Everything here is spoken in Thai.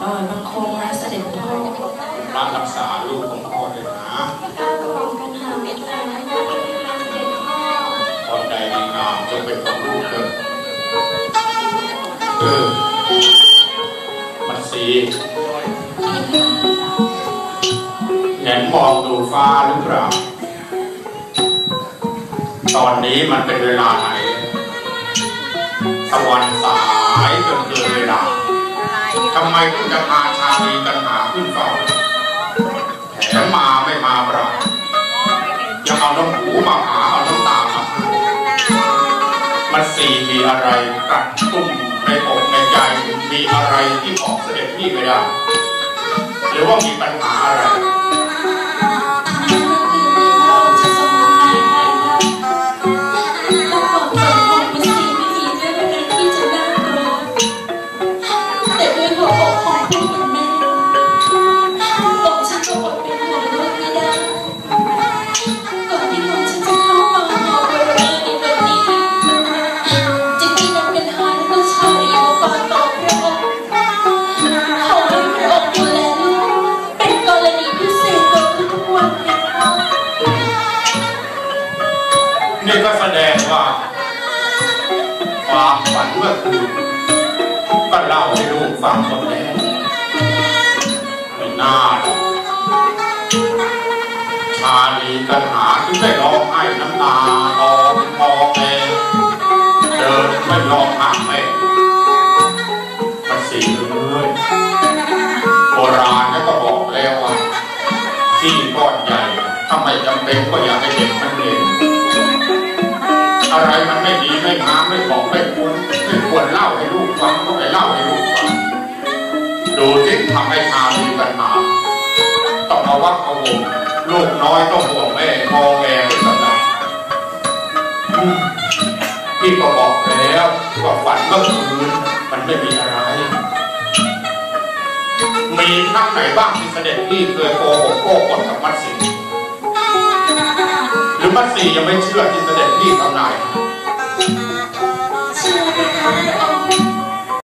ชาลีเอ่อบังคมนะเสด็จพ่อพระรักษาลูกของพ่อด้วยนะก้าวกระหม่อมกันหาเม็ดลานะคะเสด็จพ่อความใดดีงามจงเป็นของลูกเถิดเออมันสีเห็นมองดูฟ้าหรือเปล่า ตอนนี้มันเป็นเวลาไหนตะวันสายจนเกินเวลา ทำไมคุณจะพาชาลีกันหาขึ้นเฝ้าแถมมาไม่มาเปล่าจะเอาน้ำหูมาหาเอาน้ำตามามันสี่มีอะไรกัดตุ้มในอกในใจมีอะไรที่บอกเสด็จพี่ไม่ได้หรือว่ามีปัญหาอะไร หาและก็ชาวอีมาปาต่อพระองค์ขอให้พระองค์ดูแลลูกเป็นกรณีพิเศษต่อทุกๆวันนะ นี่ก็แสดงว่า ความฝันเมื่อคืนก็เล่าให้ลูกฟังหมดแล้วไม่ นาหรอกชาลีกันหาที่ไม่ร้องไห้น้ำตาลองมองแม่เดินไม่ยอมห่างแม่มันสีเลยโบราณก็บอกแล้วว่าที่ก้อนใหญ่ถ้าไม่จำเป็นก็อย่าไปเด็กมันเล่นอะไรมันไม่ดีไม่งามไม่บอกไม่ควรไม่ควรเล่าให้ลูกฟังก็ไปเล่าให้ลูกฟังดูที่ทำให้ชามีปัญหา ต้องมาวัดเอาวงลูกน้อยต้องห่วงแม่งอแงไม่สำนักพี่ก็บอกแล้วว่าฝันเมื่อคืนมันไม่มีอะไร มีครั้งไหนบ้างที่เสด็จพี่เคยโกหกโกหกกับมัดสีหรือมัดสียังไม่เชื่อที่เสด็จพี่ทำนาย